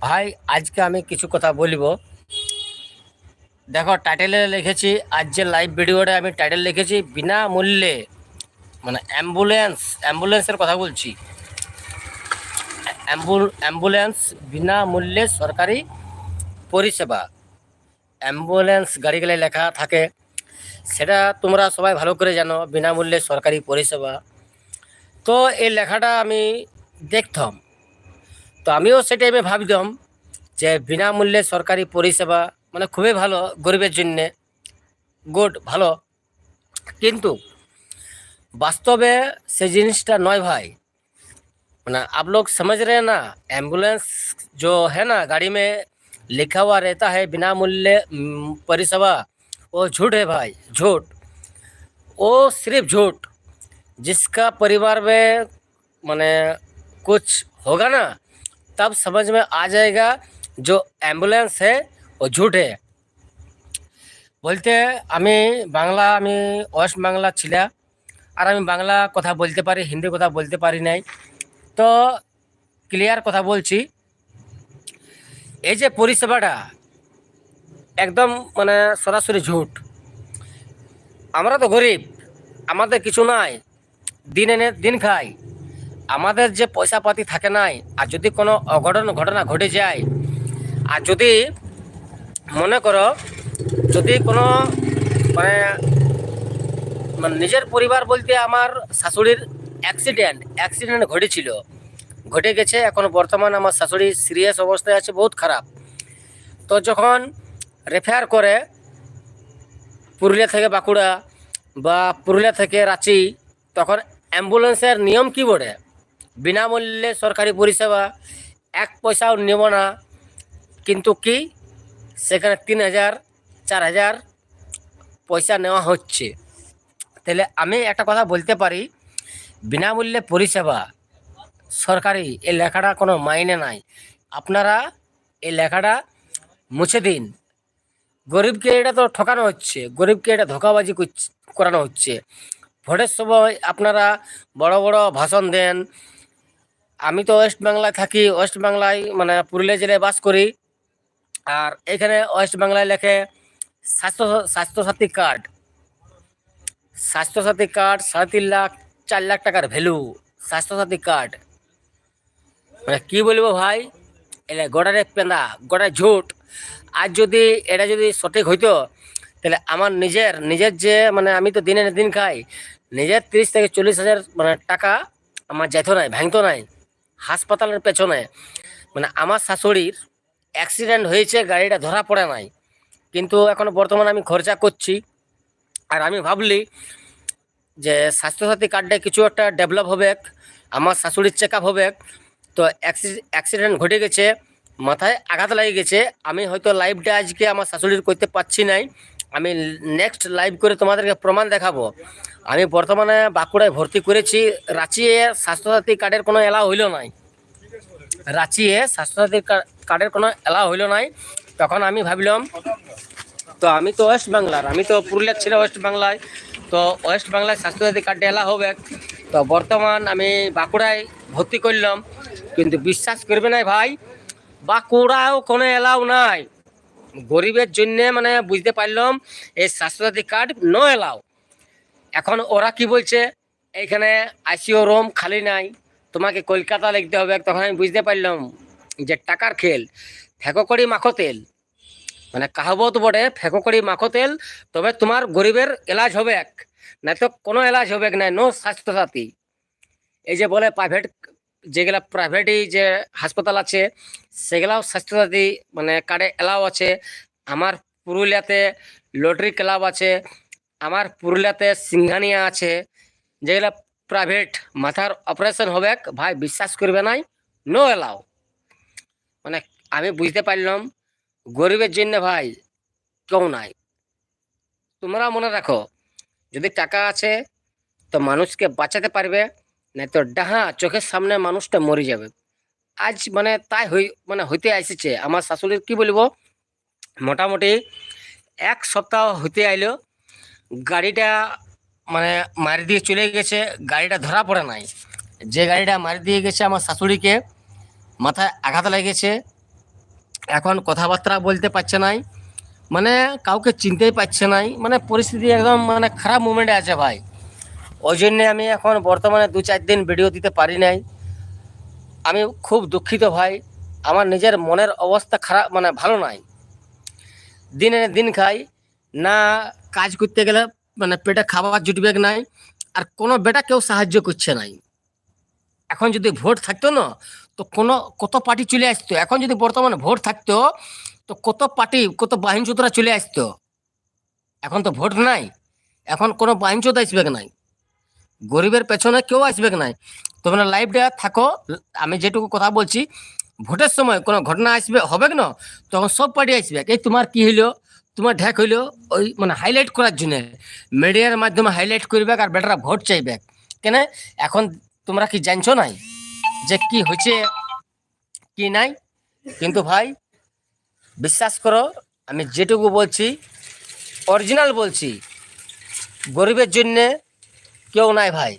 ভাই, আজকে আমি কিছু কথা বলব। দেখো টাইটেলে লিখেছি, আজ যে লাইভ ভিডিওটা আমি টাইটেল লিখেছি, বিনামূল্যে মানে অ্যাম্বুলেন্স অ্যাম্বুলেন্সের কথা বলছি। অ্যাম্বুল- অ্যাম্বুলেন্স বিনামূল্যে সরকারি পরিষেবা। অ্যাম্বুলেন্স গাড়িগুলো লেখা থাকে। সেটা তোমরা সবাই ভালো করে জানো, বিনামূল্যে সরকারি পরিষেবা। তো এই লেখাটা আমি দেখতাম। তো আমিও সে টাইমে ভাবতাম যে বিনামূল্যে সরকারি পরিষেবা মানে খুবই ভালো গরিবের জন্যে গুড ভালো কিন্তু বাস্তবে সে জিনিসটা নয় ভাই মানে आप लोग समझ रहे हैं ना एम्बुलेंस जो है ना गाड़ी में लिखा हुआ रहता है बिना मूल्य हम्म, परिसेवा वो झूठ है भाई झूठ वो सिर्फ झूठ जिसका परिवार में माने कुछ होगा ना तब समझ में आ जाएगा जो एम्बुलेंस है वो झूठ है বলতে আমি বাংলা আমি ওয়েস্ট বাংলা ছিলা আর আমি বাংলা কথা বলতে পারি হিন্দি কথা বলতে পারি নাই তো ক্লিয়ার কথা বলছি এই যে পরিষেবাটা একদম মানে সরাসরি ঝুট আমরা তো গরিব আমাদের কিছু নাই দিন এনে দিন খাই আমাদের যে পয়সা পাতি থাকে নাই, আর যদি কোনো অঘটন ঘটনা ঘটে যায়, আর যদি মনে করো, যদি কোনো মানে মানে নিজের পরিবার বলতে আমার শাশুড়ির অ্যাক্সিডেন্ট অ্যাক্সিডেন্ট ঘটেছিল। ঘটে গেছে, এখন বর্তমান আমার শাশুড়ি সিরিয়াস অবস্থায় আছে, বহুত খারাপ। তো যখন রেফার করে পুরুলিয়া থেকে বাঁকুড়া বা পুরুলিয়া থেকে রাঁচি, তখন অ্যাম্বুলেন্সের নিয়ম কি বলে বিনামূল্যে সরকারি পরিষেবা, এক পয়সাও নেব না। কিন্তু কি? সেখানে তিন হাজার, চার হাজার পয়সা নেওয়া হচ্ছে। তাহলে আমি একটা কথা বলতে পারি, বিনামূল্যে পরিষেবা সরকারি, এই লেখাটা কোনো মাইনে নাই। আপনারা এই লেখাটা মুছে দিন। গরিবকে এটা তো ঠকানো হচ্ছে, গরিবকে এটা ধোকাবাজি করানো হচ্ছে। ভোটের সময় আপনারা বড় বড় ভাষণ দেন আমি তো ওয়েস্ট বাংলায় থাকি। ওয়েস্ট বাংলায় মানে পুরুলিয়া জেলায় বাস করি। আর এখানে ওয়েস্ট বাংলায় লেখে স্বাস্থ্য, স্বাস্থ্যসাথী কার্ড। স্বাস্থ্যসাথী কার্ড সাড়ে তিন লাখ, চার লাখ টাকার ভ্যালু। স্বাস্থ্যসাথী কার্ড। মানে কী বলব ভাই? এটা গোড়ারে পেঁদা গোড়ায় ঝুট। আর যদি এটা যদি সঠিক হইতো, তাহলে আমার নিজের নিজের যে মানে আমি তো দিনে দিন খাই, নিজের তিরিশ থেকে চল্লিশ হাজার মানে টাকা আমার যেত নাই, ভাঙতো নাই। হাসপাতালের পেছনে। মানে আমার শাশুড়ির অ্যাক্সিডেন্ট হয়েছে, গাড়িটা ধরা পড়ে নাই। কিন্তু এখন বর্তমানে আমি খরচা করছি। আর আমি ভাবলি যে স্বাস্থ্যসাথী কার্ডে কিছু একটা ডেভেলপ হবে আমার শাশুড়ির চেক আপ হবে তো অ্যাক্সিডেন্ট ঘটে গেছে, মাথায় আঘাত লাগে গেছে। আমি হয়তো লাইভটা আজকে আমার শাশুড়ির করতে পারছি নাই। আমি নেক্সট লাইভ করে তোমাদেরকে প্রমাণ দেখাবো। আমি বর্তমানে বাঁকুড়ায় ভর্তি করেছি। রাঁচিয়ে স্বাস্থ্যসাথী কার্ডের কোনো এলা হইল নাই। রাঁচিয়ে স্বাস্থ্যসাথী কার্ডের কোনো এলা হইল নাই। তখন আমি ভাবলাম, তো আমি তো ওয়েস্ট বাংলার আমি তো পুরুলিয়ার ছিল ওয়েস্ট বাংলায় তো ওয়েস্ট বাংলায় স্বাস্থ্যসাথী কার্ডে এলা হবে। তো বর্তমান আমি বাঁকুড়ায় ভর্তি করলাম। কিন্তু বিশ্বাস করবে না ভাই, বাঁকুড়াও কোনো এলাও নাই। গরিবের জন্যে মানে বুঝতে পারলাম, এই স্বাস্থ্যসাথী কার্ড নো এলাও এখন ওরা কি বলছে, এইখানে আইসিও রুম খালি নাই, তোমাকে কলকাতা লিখতে হবে। তখন আমি বুঝতে পারলাম যে টাকার খেল, ফেঁকো করি মাখো তেল। মানে কাহাবত বটে, ফেঁকো করি মাখো তেল, তবে তোমার গরিবের এলাজ হবে এক না তো কোনো এলাজ হবে না নো স্বাস্থ্যসাথী। এই যে বলে প্রাইভেট যেগুলা প্রাইভেটই যে হাসপাতাল আছে, সেগুলাও স্বাস্থ্যসাথী মানে কার্ডে এলাও আছে। আমার পুরুলিয়াতে লটারি ক্লাব আছে, আমার পুরুলিয়াতে সিংহানিয়া আছে, যেগুলা প্রাইভেট মাথার অপারেশন হবে, ভাই বিশ্বাস করবে নাই নো এলাও মানে আমি বুঝতে পারলাম, গরিবের জন্য ভাই কেউ নাই। তোমরা মনে রাখো, যদি টাকা আছে, তো মানুষকে বাঁচাতে পারবে না তো ডাহা চোখের সামনে মানুষটা মরে যাবে। আজ মানে তাই হই মানে হইতে আসছে আমার শাশুড়ির কি বলব? মোটামুটি এক সপ্তাহ হইতে আইলো, গাড়িটা মানে মারি দিয়ে চলে গেছে। গাড়িটা ধরা পড়ে নাই। যে গাড়িটা মারি দিয়ে গেছে আমার শাশুড়িকে, মাথায় আঘাত লেগেছে। এখন কথাবার্তা বলতে পারছে নাই। মানে কাউকে চিনতেই পারছে নাই। মানে পরিস্থিতি একদম মানে খারাপ মুভমেন্টে আছে ভাই। ওই জন্যে আমি এখন বর্তমানে দু চার দিন ভিডিও দিতে পারি নাই। আমি খুব দুঃখিত ভাই, আমার নিজের মনের অবস্থা খারাপ মানে ভালো নাই। দিনে দিন খাই, না কাজ করতে গেলে মানে পেটে খাবার জুটবে নাই, আর কোনো বেটা কেউ সাহায্য করছে নাই। এখন যদি ভোট থাকতো না, তো কোনো, কত পার্টি চলে আসতো? এখন যদি বর্তমানে ভোট থাকতো, তো কত পার্টি, কত বাহিন চোদরা চলে আসতো? এখন তো ভোট নাই। এখন কোনো বাহিন চোদ আসবে নাই? গরিবের পেছনে কেউ আসবে নাই। তোমরা লাইভটা থাকো, আমি যেটুকু কথা বলছি, ভোটের সময় কোনো ঘটনা আসবে, হবে না? তখন সব পার্টি আসবে। এই তোমার কি হইল? তোমার ঢেক হইল ওই মানে হাইলাইট করার জন্য। মিডিয়ার মাধ্যমে হাইলাইট করবে আর বেটারা ভোট চাইবে। কেন? এখন তোমরা কি জানছো নাই যে কি হয়েছে, কি নাই? কিন্তু ভাই, বিশ্বাস করো, আমি যেটুকু বলছি অরিজিনাল বলছি, গরিবের জন্যে কেউ নাই ভাই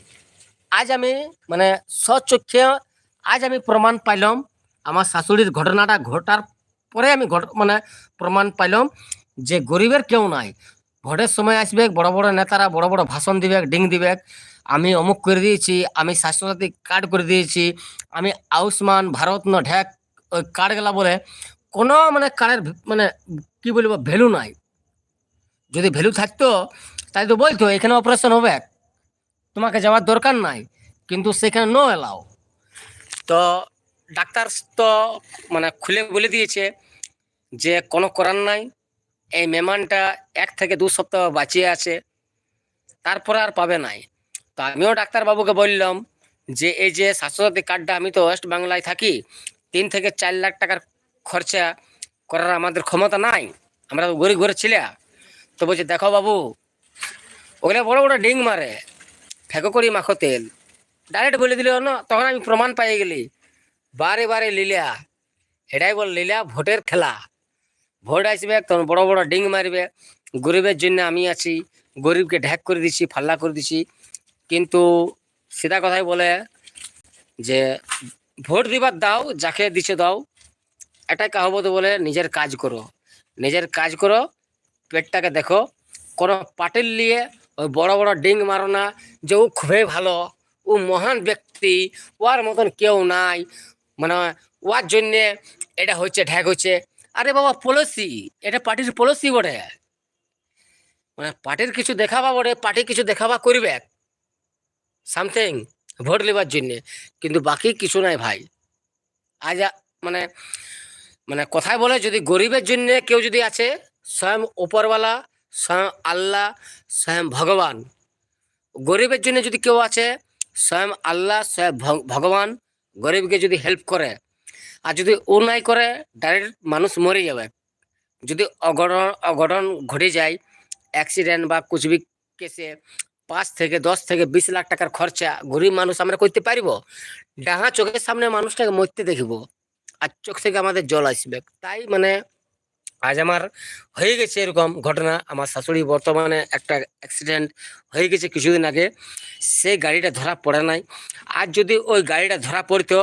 আজ আমি মানে স্বচক্ষে আজ আমি প্রমাণ পাইলাম আমার শাশুড়ির ঘটনাটা ঘটার পরে আমি মানে প্রমাণ পাইলাম যে গরিবের কেউ নাই ভোটের সময় আসবে বড় বড় নেতারা বড় বড় ভাষণ দিবে ডিং দিবে আমি অমুক করে দিয়েছি আমি স্বাস্থ্যসাথী কার্ড করে দিয়েছি আমি আয়ুষ্মান ভারত ন ঢ্যাক ওই কার্ডগুলা বলে কোনো মানে কার্ডের মানে কি বলব ভ্যালু নাই যদি ভ্যালু থাকতো তাই তো বলতো, এখানে অপারেশন হবে। তোমাকে যাওয়ার দরকার নাই, কিন্তু সেখানে নো এলাও তো ডাক্তার তো মানে খুলে বলে দিয়েছে যে কোনো করার নাই, এই মেহমানটা এক থেকে দু সপ্তাহ বাঁচিয়ে আছে, তারপরে আর পাবে নাই। তো আমিও ডাক্তারবাবুকে বললাম যে এই যে স্বাস্থ্যসাথী কার্ডটা, আমি তো ওয়েস্ট বাংলায় থাকি, তিন থেকে চার লাখ টাকার খরচা করার আমাদের ক্ষমতা নাই, আমরা তো গরিব ঘরে ছিলে। তো বলছে, দেখো বাবু, ওগুলো বড় বড় ডিং মারে ফেঁকো করি মাখো তেল। ডাইরেক্ট বলে দিল না তখন আমি প্রমাণ পাই গেলি। বারে বারে লিলা, এটাই বল লিলা, ভোটের খেলা। ভোট আসবে, তখন বড় বড় ডিং মারবে, গরিবের জন্য আমি আছি, গরিবকে ঢ্যাক করে দিছি, ফাল্লা করে দিছি। কিন্তু সেটা কথাই বলে যে, ভোট দিবার দাও, যাকে দিছে দাও, এটাই কাহবত বলে নিজের কাজ করো। নিজের কাজ করো, পেটটাকে দেখো, কোনো পাটিল নিয়ে ওই বড় বড় ডিং মারো না, যে ও খুবই ভালো। ও মহান ব্যক্তি, ওর মতন কেউ নাই। মানে ওর জন্যে এটা হচ্ছে, ঢ্যাক হচ্ছে। আরে বাবা, পলিসি, এটা পার্টির পলিসি বটে। মানে পার্টির কিছু দেখাবা বটে পার্টি কিছু দেখাবা করবে। সামথিং, ভোট নেবার জন্যে। কিন্তু বাকি কিছু নাই ভাই। আজ মানে মানে কথায় বলে যদি গরিবের জন্য কেউ যদি আছে, স্বয়ং ওপরওয়ালা স্বয়ং আল্লাহ, স্বয়ং ভগবান। গরিবের জন্য যদি কেউ আছে, স্বয়ং আল্লাহ, স্বয়ং ভগ- ভগবান, গরিবকে যদি হেল্প করে, আর যদি ও নাই করে ডাইরেক্ট মানুষ মরে যাবে। যদি অঘটন অঘটন ঘটে যায় অ্যাক্সিডেন্ট বা কুচবি কেসে পাঁচ থেকে দশ থেকে বিশ লাখ টাকার খরচা গরিব মানুষ আমরা করতে পারিব? ডাহা চোখের সামনে মানুষটাকে মরতে দেখব। আর চোখ থেকে আমাদের জল আসবে। তাই মানে আজ আমার হয়ে গেছে এরকম ঘটনা। আমার শাশুড়ি বর্তমানে একটা অ্যাক্সিডেন্ট হয়ে গেছে কিছুদিন আগে। সেই গাড়িটা ধরা পড়ে নাই। আর যদি ওই গাড়িটা ধরা পড়তো,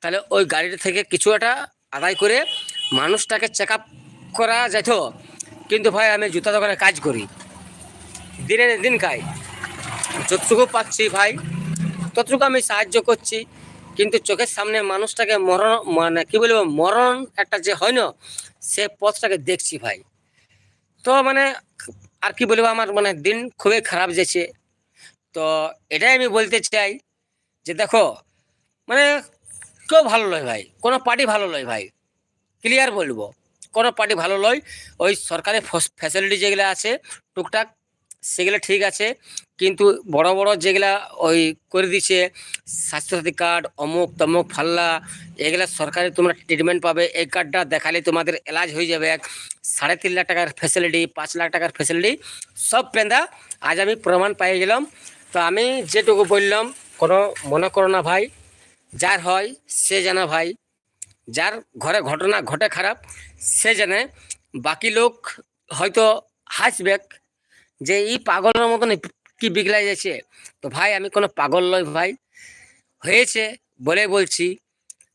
তাহলে ওই গাড়িটা থেকে কিছু একটা আদায় করে মানুষটাকে চেক করা যেত। কিন্তু ভাই, আমি জুতা দোকানে কাজ করি। দিনে দিন খাই। যতটুকু পাচ্ছি ভাই, ততটুকু আমি সাহায্য করছি। কিন্তু চোখের সামনে মানুষটাকে মরণ মানে কি বলব, মরণ একটা যে হয় না সে পথটাকে দেখছি ভাই। তো মানে আর কি বলব, আমার মানে দিন খুবই খারাপ যেছে তো এটাই আমি বলতে চাই যে দেখো মানে কেউ ভালো নয় ভাই, কোনো পার্টি ভালো নয় ভাই। ক্লিয়ার বলব, কোনো পার্টি ভালো নয়। ওই সরকারি ফ্যাসিলিটি যেগুলো আছে, টুকটাক সেগুলো ঠিক আছে, কিন্তু বড় বড় যেগুলা ওই করে দিচ্ছে স্বাস্থ্যসাথী কার্ড, অমুক তমুক ফাল্লা, এগুলা সরকারি তোমরা ট্রিটমেন্ট পাবে। এই কার্ডটা দেখালে তোমাদের এলাজ হয়ে যাবে সাড়ে তিন লাখ টাকার ফ্যাসিলিটি পাঁচ লাখ টাকার ফ্যাসিলিটি সব পেন্দা আজ আমি প্রমাণ পেয়ে গেলাম। তো আমি যেটুকু বললাম, কোনো মনে করো না ভাই, যার হয় সে জানা ভাই, যার ঘরে ঘটনা ঘটে খারাপ, সে জানে। বাকি লোক হয়তো হাসবে যে এই পাগলের মতন কি বিগলাই যাচ্ছে? তো ভাই, আমি কোনো পাগল নই ভাই। হয়েছে, বলে বলছি,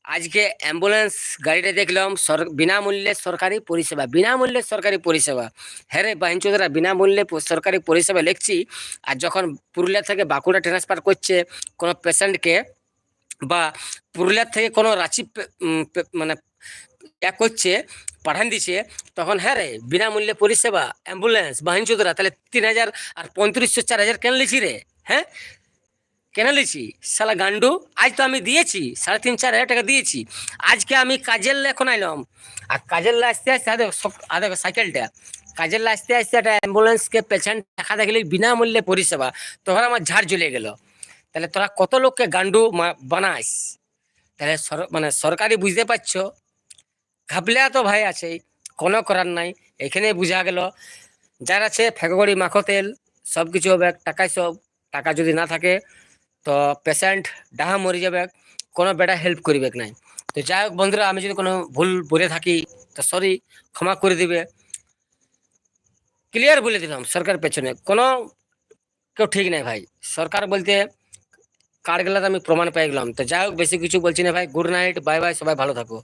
আজকে অ্যাম্বুলেন্স গাড়িটা দেখলাম, সর- বিনামূল্যে সরকারি পরিষেবা, বিনামূল্যে সরকারি পরিষেবা। হ্যাঁ রে বাহিনচোদরা বিনামূল্যে সরকারি পরিষেবা লিখছি, আর যখন পুরুলিয়া থেকে বাঁকুড়া ট্রান্সফার করছে কোনো পেশেন্টকে বা পুরুলিয়ার থেকে কোনো রাঁচি মানে করছে পাঠান দিছে, তখন হ্যাঁ রে, বিনামূল্যে পরিষেবা, অ্যাম্বুলেন্স বাহিনচোদরা তাহলে তিন হাজার আর পঁয়ত্রিশশো চার হাজার কেন লিছি রে? হ্যাঁ? কেন লিছি? শালা গান্ডু, আজ তো আমি দিয়েছি, সাড়ে তিন, চার হাজার টাকা দিয়েছি, আজকে আমি কাজের এখন আইলাম। আর কাজের আসতে আসতে আদে সাইকেলটা, কাজের আসতে আসতে একটা অ্যাম্বুলেন্সকে পেশেন্ট দেখা দেখলি বিনামূল্যে পরিষেবা, তখন আমার ঝাড় জ্বলে গেল। তাহলে তোরা কত লোককে গান্ডু বানাস? তাহলে মানে সরকারি বুঝতে পারছ? ঘাবলিয়া তো ভাই আছে, কোনো করার নাই। এখানে বোঝা গেল, যার আছে ফেকগড়ি মাখো তেল সব কিছু হবে টাকায় সব। টাকা যদি না থাকে, তো পেশেন্ট ডাহা মরে যাবে, কোনো বেটা হেল্প করিবে নাই। তো যাই হোক বন্ধুরা, আমি যদি কোনো ভুল বলে থাকি, তো সরি ক্ষমা করে দিবে। ক্লিয়ার বলে দিলাম সরকার পেছনে। কোনো কেউ ঠিক নাই ভাই। সরকার বলতে কার্ড গেলাতে আমি প্রমাণ পেয়ে গেলাম। তো যাই হোক, বেশি কিছু বলছি না ভাই। গুড নাইট বাই বাই সবাই ভালো থাকো।